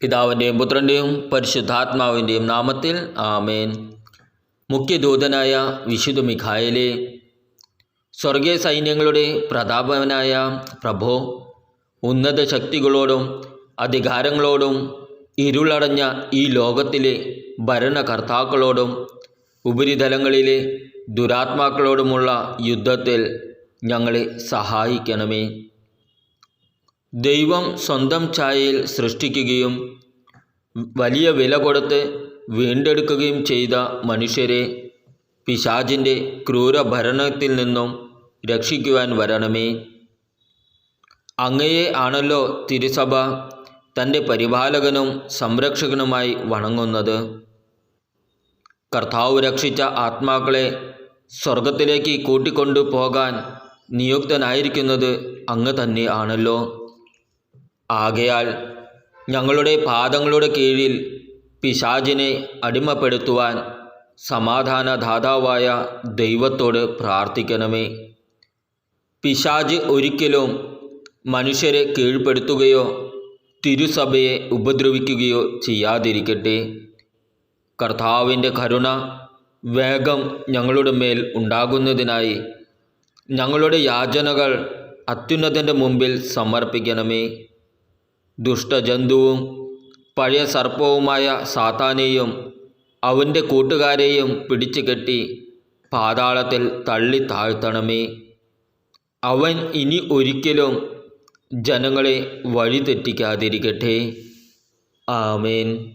പിതാവിന്റെയും പുത്രന്റെയും പരിശുദ്ധാത്മാവിന്റെയും നാമത്തിൽ ആമേൻ. മുഖ്യദൂതനായ വിശുദ്ധ മിഖായലെ സ്വർഗീയ സൈന്യങ്ങളുടെ പ്രതാപവനായ പ്രഭോ ഉന്നത ശക്തികളോടും അധികാരങ്ങളോടും ഇരുളടഞ്ഞ ഈ ലോകത്തിലെ ഭരണകർത്താക്കളോടും ഉപരിതലങ്ങളിലെ ദുരാത്മാക്കളോടുമുള്ള യുദ്ധത്തിൽ ഞങ്ങളെ സഹായിക്കണമേ. ദൈവം സ്വന്തം ഛായയിൽ സൃഷ്ടിക്കുകയും വലിയ വില കൊടുത്ത് വീണ്ടെടുക്കുകയും ചെയ്ത മനുഷ്യരെ പിശാചിന്റെ ക്രൂരഭരണത്തിൽ നിന്നും രക്ഷിക്കുവാൻ വരണമേ. അങ്ങയെ ആണല്ലോ തിരുസഭ തന്റെ പരിപാലകനും സംരക്ഷകനുമായി വണങ്ങുന്നത്. കർത്താവ് രക്ഷിച്ച ആത്മാക്കളെ സ്വർഗത്തിലേക്ക് കൂട്ടിക്കൊണ്ടു പോകാൻ നിയുക്തനായിരിക്കുന്നത് അങ്ങ് തന്നെ ആണല്ലോ. ആകയാൽ ഞങ്ങളുടെ പാദങ്ങളുടെ കീഴിൽ പിശാചിനെ അടിമപ്പെടുത്തുവാൻ സമാധാനദാതാവായ ദൈവത്തോട് പ്രാർത്ഥിക്കണമേ. പിശാജ് ഒരിക്കലും മനുഷ്യരെ കീഴ്പ്പെടുത്തുകയോ തിരുസഭയെ ഉപദ്രവിക്കുകയോ ചെയ്യാതിരിക്കട്ടെ. കർത്താവിന്റെ കരുണ വേഗം ഞങ്ങളുടെ മേൽ ഉണ്ടാകുന്നതിനായി ഞങ്ങളുടെ യാചനകൾ അത്യുന്നതന്റെ മുമ്പിൽ സമർപ്പിക്കണമേ. ദുഷ്ടജന്തുവും പഴയ സർപ്പവുമായ സാത്താനെയും അവന്റെ കൂട്ടുകാരെയും പിടിച്ചു കെട്ടി പാതാളത്തിൽ തള്ളി താഴ്ത്തണമേ. അവൻ ഇനി ഒരിക്കലും ജനങ്ങളെ വഴിതെറ്റിക്കാതിരിക്കട്ടെ. ആമേൻ.